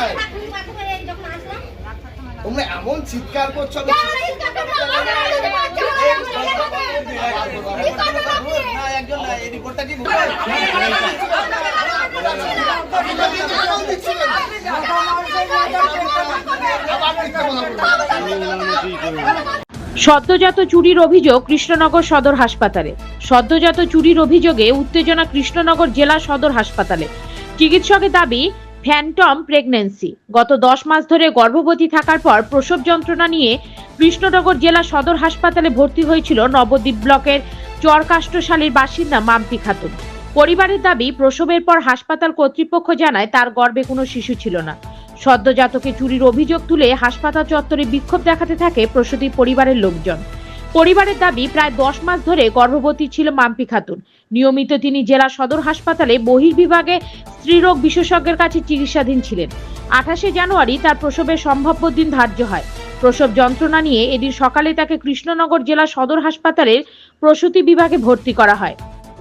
কোথায় তোমরা এমন চিৎকার করছ। সদ্যজাত চুরির অভিযোগ কৃষ্ণনগর সদর হাসপাতালে। সদ্যজাত চুরির অভিযোগে উত্তেজনা কৃষ্ণনগর জেলা সদর হাসপাতালে। চিকিৎসকের দাবি ফ্যান্টম প্রেগন্যান্সি গত দশ মাস ধরে গর্ভবতী থাকার পর প্রসব যন্ত্রণা নিয়ে কৃষ্ণনগর জেলা সদর হাসপাতালে ভর্তি হয়েছিল নবদ্বীপ ব্লকের চরকাষ্টশালীর বাসিন্দা মাম্পি খাতুন। পরিবারের দাবি, প্রসবের পর হাসপাতাল কর্তৃপক্ষ জানায় তার গর্ভে কোনো শিশু ছিল না। সদ্যজাতকে চুরির অভিযোগ তুলে হাসপাতাল চত্বরে বিক্ষোভ দেখাতে থাকে প্রসূতি পরিবারের লোকজন। পরিবারের দাবি, প্রায় দশ মাস ধরে গর্ভবতী ছিল মাম্পি খাতুন। নিয়মিত তিনি জেলা সদর হাসপাতালে বহির্বিভাগে স্ত্রীরোগ বিশেষজ্ঞের কাছে চিকিৎসাধীন ছিলেন। আঠাশে জানুয়ারি তার প্রসবের সম্ভাব্য দিন ধার্য হয়। প্রসব যন্ত্রণা নিয়ে এদিন সকালে তাকে কৃষ্ণনগর জেলা সদর হাসপাতালের প্রসূতি বিভাগে ভর্তি করা হয়।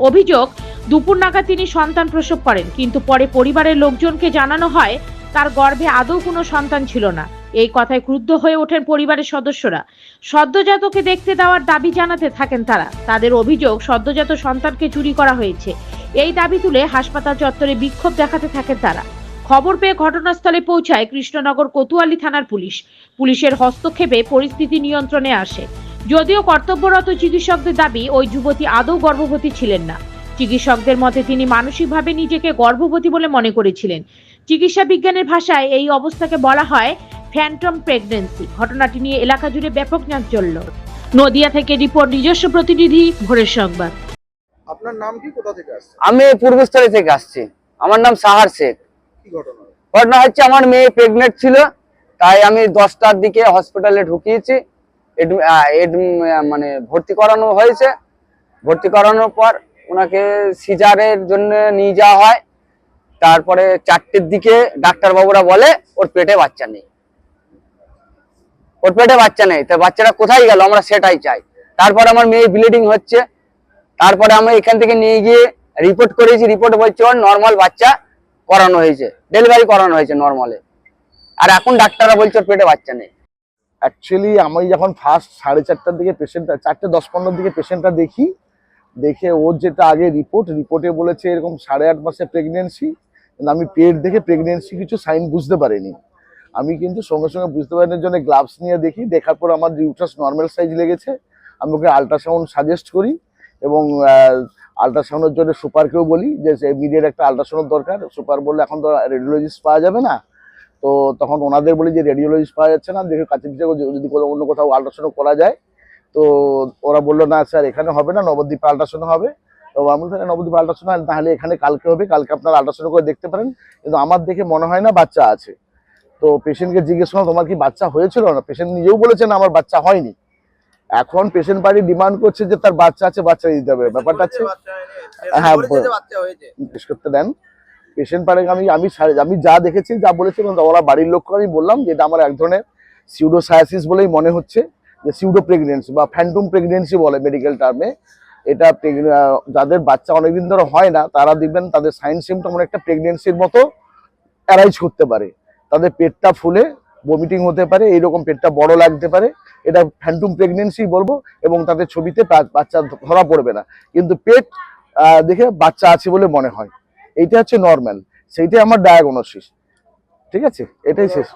অভিযোগ, দুপুর নাগাদ তিনি সন্তান প্রসব করেন, কিন্তু পরে পরিবারের লোকজনকে জানানো হয়, তার গর্ভে আদৌ কোনো সন্তান ছিল না। এই কথায় ক্রুদ্ধ হয়ে ওঠেন পরিবারের সদস্যরা। সদ্যজাতকে দেখতে দেওয়ার দাবি জানাতে থাকেন তারা। তাদের অভিযোগ, সদ্যজাত সন্তানকে চুরি করা হয়েছে। এই দাবি তুলে হাসপাতাল চত্বরে বিক্ষোভ দেখাতে থাকেন তারা। খবর পেয়ে ঘটনাস্থলে পৌঁছায় কৃষ্ণনগর কোতোয়ালি থানার পুলিশ। পুলিশের হস্তক্ষেপে পরিস্থিতি নিয়ন্ত্রণে আসে। যদিও কর্তব্যরত চিকিৎসকদের দাবি, ওই যুবতী আদৌ গর্ভবতী ছিলেন না। চিকিৎসকদের মতে তিনি মানসিকভাবে নিজেকে গর্ভবতী বলে মনে করেছিলেন। চিকিৎসা বিজ্ঞানের ভাষায় এই অবস্থাকে বলা হয় ফ্যান্টম প্রেগনেন্সি ঘটনাটি নিয়ে এলাকা জুড়ে ব্যাপক চাঞ্চল্য। নদিয়া থেকে রিপোর্ট নিজস্ব প্রতিনিধি ভোরের সংবাদ। আপনার নাম কি? কোথা থেকে আসছে আমি পূর্বস্থলী থেকে আসছি। আমার নাম সাহার শেখ। কি ঘটনা? ঘটনা হচ্ছে আমার মেয়ে প্রেগনেন্ট ছিল তাই আমি দশটার দিকে হসপিটালে ঢুকিয়েছি। এডমি- আহ, এডমি- মানে ভর্তি করানো হয়েছে। ভর্তি করানোর পর ওনাকে সিজারের জন্য নিয়ে যাওয়া হয়। তারপরে চারটের দিকে ডাক্তারবাবুরা বলে ওর পেটে বাচ্চা নেই। ওর পেটে বাচ্চা নেই, তো বাচ্চাটা কোথায় গেল? আমরা সেটাই চাই। তারপরে আমার মেয়ে ব্লিডিং হচ্ছে। তারপরে আমরা এখান থেকে নিয়ে গিয়ে রিপোর্ট করেছি। রিপোর্ট বলছে ওর নর্মাল বাচ্চা করানো হয়েছে। ডেলিভারি করানো হয়েছে নর্মালে আর এখন ডাক্তাররা বলছে ওর পেটে বাচ্চা নেই। অ্যাকচুয়ালি আমি যখন ফার্স্ট সাড়ে চারটার দিকে পেশেন্টটা চারটে দশ পনেরোর দিকে পেশেন্টটা দেখি, দেখে ওর যেটা আগে রিপোর্ট রিপোর্টে বলেছে এরকম সাড়ে আট মাসে প্রেগনেন্সি আমি পেট দেখে প্রেগনেন্সি কিছু সাইন বুঝতে পারিনি। আমি কিন্তু সঙ্গে সঙ্গে বুঝতে পারার জন্য গ্লাভস নিয়ে দেখি। দেখার পর আমার ইউট্রাস নর্মাল সাইজ লেগেছে। আমি ওকে আল্ট্রাসাউন্ড সাজেস্ট করি এবং আল্ট্রাসাউন্ডের জন্য সুপারকেও বলি যে মিডিয়ার একটা আল্ট্রাসাউন্ড দরকার। সুপার বললে এখন তো রেডিওলজিস্ট পাওয়া যাবে না। তো তখন ওনাদের বলি যে রেডিওলজিস্ট পাওয়া যাচ্ছে না দেখে কাছে পিছিয়ে যদি কোথাও অন্য কোথাও আল্ট্রাসাউন্ড করা যায়। তো ওরা বলল না স্যার এখানে হবে না নবদ্বীপে আল্ট্রাসাউন্ড হবে। তো আমি বলছি, নবদ্বীপ আল্ট্রাসাউন্ড তাহলে এখানে কালকে হবে কালকে আপনার আল্ট্রাসাউন্ড করে দেখতে পারেন। কিন্তু আমার দেখে মনে হয় না বাচ্চা আছে। তো পেশেন্টকে জিজ্ঞেস করলাম তোমার কি বাচ্চা হয়েছিল না? পেশেন্ট নিজেও বলেছে না আমার বাচ্চা হয়নি। এখন পেশেন্ট বাড়ি ডিমান্ড করছে যে তার বাচ্চা আছে বাচ্চা দিতে হবে। ব্যাপারটা হচ্ছে হ্যাঁ, জিজ্ঞেস করতে দেন। পেশেন্ট পারে আমি আমি আমি যা দেখেছি যা বলেছি ওরা বাড়ির লোককে আমি বললাম যে এটা আমার এক ধরনের সিউডোসায়াসিস বলেই মনে হচ্ছে যে সিউডো প্রেগনেন্সি বা ফ্যান্টুম প্রেগনেন্সি বলে মেডিকেল টার্মে এটা যাদের বাচ্চা অনেকদিন ধরে হয় না তারা দেখবেন তাদের সাইন সিমটম অনেকটা প্রেগনেন্সির মতো অ্যারাইজ করতে পারে। তাদের পেটটা ফুলে ভমিটিং হতে পারে, এইরকম পেটটা বড় লাগতে পারে। এটা ফ্যান্টুম প্রেগনেন্সি বলব এবং তাদের ছবিতে বাচ্চা ধরা পড়বে না। কিন্তু পেট দেখে বাচ্চা আছে বলে মনে হয়। এইটা হচ্ছে নর্ম্যাল সেইটাই আমার ডায়াগনোসিস ঠিক আছে? এটাই শেষ।